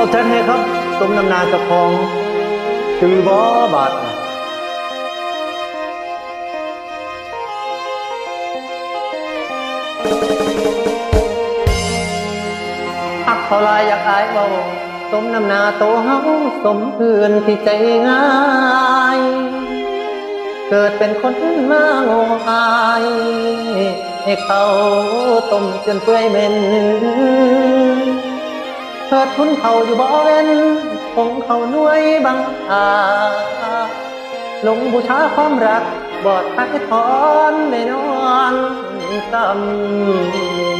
เอาแทนให้ครับสมนำนาเจ้าของคือบ่บาดน่ะหักเท่าไรอยากอายเบาสมนำนาโตเฮาสมเพื่อนที่ใจง่าย เกิดเป็นคนมาโง่อายให้เขาต้มจนเปื่อยเหม็น เถิดทุนเขาอยู่บ่เว้นคงเขาหน่วยบังอาลงบูชาความรักบอดท้ายถอนได้นอนต่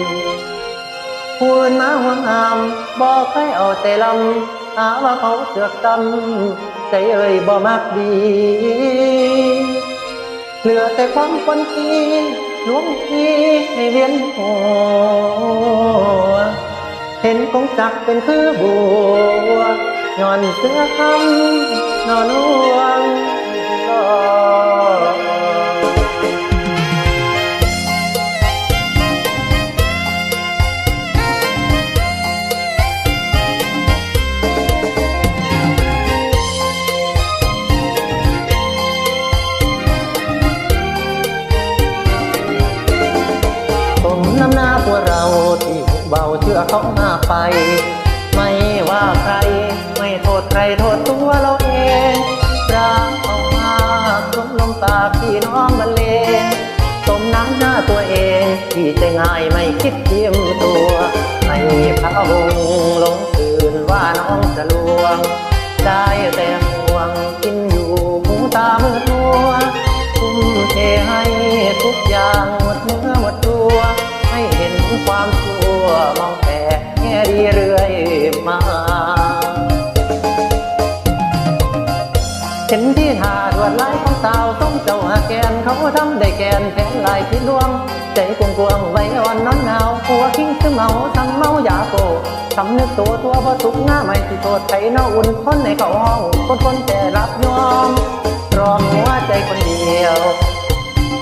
ำพูนมาห่วงหามบอกให้เอาใจลำหาว่าเขาเสือกตำใจเอ่ยบ่มักดี เหลือแต่ความคนทีหลวงพี่ให้เวียนหัว เห็นคงจักเป็นคือบัวย้อนเสื้อคำนอนนวงก็สมน้ำหน้า เบาเชื่อเขามาไป ไม่ว่าใคร ไม่โทษใครโทษตัวเราเองรักเขามาสมลมตาพี่น้องบรรเลงสมน้ำหน้าตัวเองที่ใจง่ายไม่คิดเทียมตัวให้พระวงศ์หลงตื่นว่าน้องจะลวง แกนเขาทำได้แกนแผนลายพิดลวงใจกวงกวงๆไว้อ่อนนอนหนาวหัวคิงคือเมาทั้งเมายาโกทำนึกตัวตัวพอสุกหน้าไม่ที่โทษไทยนออุ่นทนในเขาห้องคนคนแต่รับยอมรอมหัวใจคนเดียว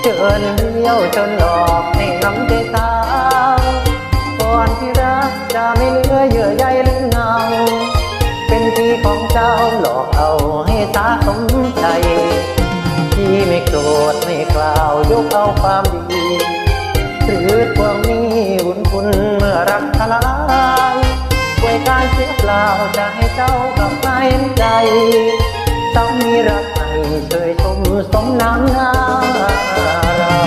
เชิญเลี้ยวจนหลอกให้น้ำใจสาวก่อนที่รักจะไม่เหลือเยื่อใยหรือเงาเป็นที่ของเจ้าหลอกเอาให้ตาสมใจ ที่ไม่โกรธไม่กล่าวยกเอาความดี หรือทวงหนี้บุญคุณเมื่อรักทลายด้วยการเสียเปล่าจะให้เจ้ากลับมาเห็นใจต้องมีรักให้เชยชมสมน้ำหน้าเรา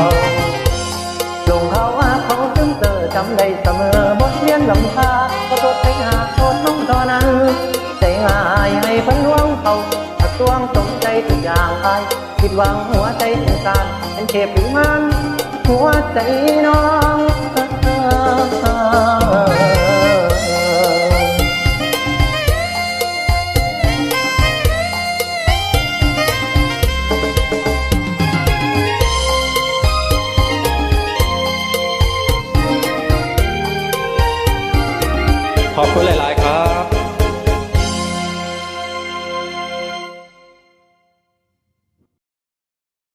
ลงเขาว่าเขาซึมเจอจำได้เสมอบทเรียนลำพาก็โทษไปหาโทษน้องตอนนั้นใจง่ายให้พันลวงเขาถ้าตวงสมใจ ทุกอย่างไปคิดหวังหัวใจสงสารเป็นเทพผิวมันหัวใจน้องขอบคุณหลาย ๆ